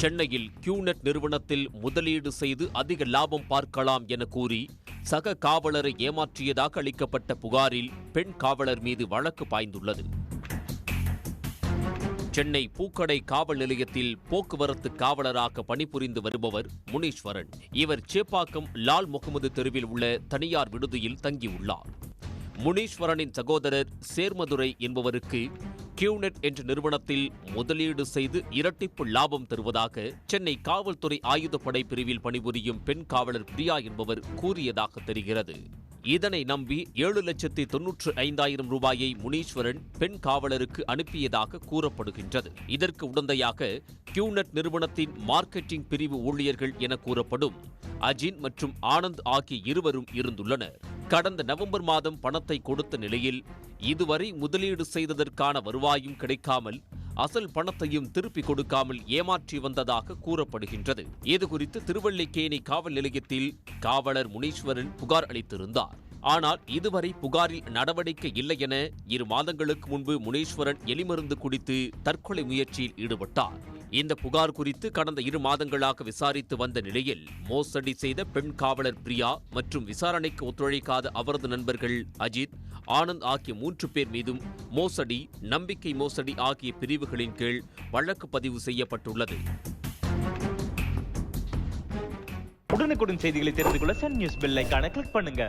சென்னையில் கியூநெட் நிறுவனத்தில் முதலீடு செய்து அதிக லாபம் பார்க்கலாம் என கூறி சக காவலரை ஏமாற்றியதாக அளிக்கப்பட்ட புகாரில் பெண் காவலர் மீது வழக்கு பாய்ந்துள்ளது. சென்னை பூக்கடை காவல் நிலையத்தில் போக்குவரத்து காவலராக பணிபுரிந்து வருபவர் முனீஸ்வரன். இவர் சேப்பாக்கம் லால் முகமது தெருவில் உள்ள தனியார் விடுதியில் தங்கியுள்ளார். முனீஸ்வரனின் சகோதரர் சேர்மதுரை என்பவருக்கு கியூநெட் என்ற நிறுவனத்தில் முதலீடு செய்து இரட்டிப்பு லாபம் தருவதாக சென்னை காவல்துறை ஆயுதப்படை பிரிவில் பணிபுரியும் பெண் காவலர் பிரியா என்பவர் கூறியதாக தெரிகிறது. இதனை நம்பி ஏழு லட்சத்தி தொன்னூற்று ஐந்தாயிரம் ரூபாயை முனீஸ்வரன் பெண் காவலருக்கு அனுப்பியதாக கூறப்படுகின்றது. இதற்கு உடந்தையாக கியூநெட் நிறுவனத்தின் மார்க்கெட்டிங் பிரிவு ஊழியர்கள் என கூறப்படும் அஜின் மற்றும் ஆனந்த் ஆகிய இருவரும் இருந்துள்ளனர். கடந்த நவம்பர் மாதம் பணத்தை கொடுத்த நிலையில் இதுவரை முதலீடு செய்ததற்கான வருவாயும் கிடைக்காமல் அசல் பணத்தையும் திருப்பி கொடுக்காமல் ஏமாற்றி வந்ததாக கூறப்படுகின்றது. இதுகுறித்து திருவல்லிக்கேணி காவல் நிலையத்தில் காவலர் முனீஸ்வரன் புகார் அளித்திருந்தார். ஆனால் இதுவரை புகாரில் நடவடிக்கை இல்லை என இரு மாதங்களுக்கு முன்பு முனீஸ்வரன் எலிமருந்து குடித்து தற்கொலை முயற்சியில் ஈடுபட்டார். இந்த புகார் குறித்து கடந்த இரு மாதங்களாக விசாரித்து வந்த நிலையில் மோசடி செய்த பெண் காவலர் பிரியா மற்றும் விசாரணைக்கு ஒத்துழைக்காத அவரது நண்பர்கள் அஜித் ஆனந்த் ஆகிய மூன்று பேர் மீதும் மோசடி நம்பிக்கை மோசடி ஆகிய பிரிவுகளின் கீழ் வழக்கு பதிவு செய்யப்பட்டுள்ளது. உடனுக்குடன் செய்திகளை தெரிந்து கொள்ள சன் நியூஸ் பெல் ஐகானை கிளிக் பண்ணுங்க.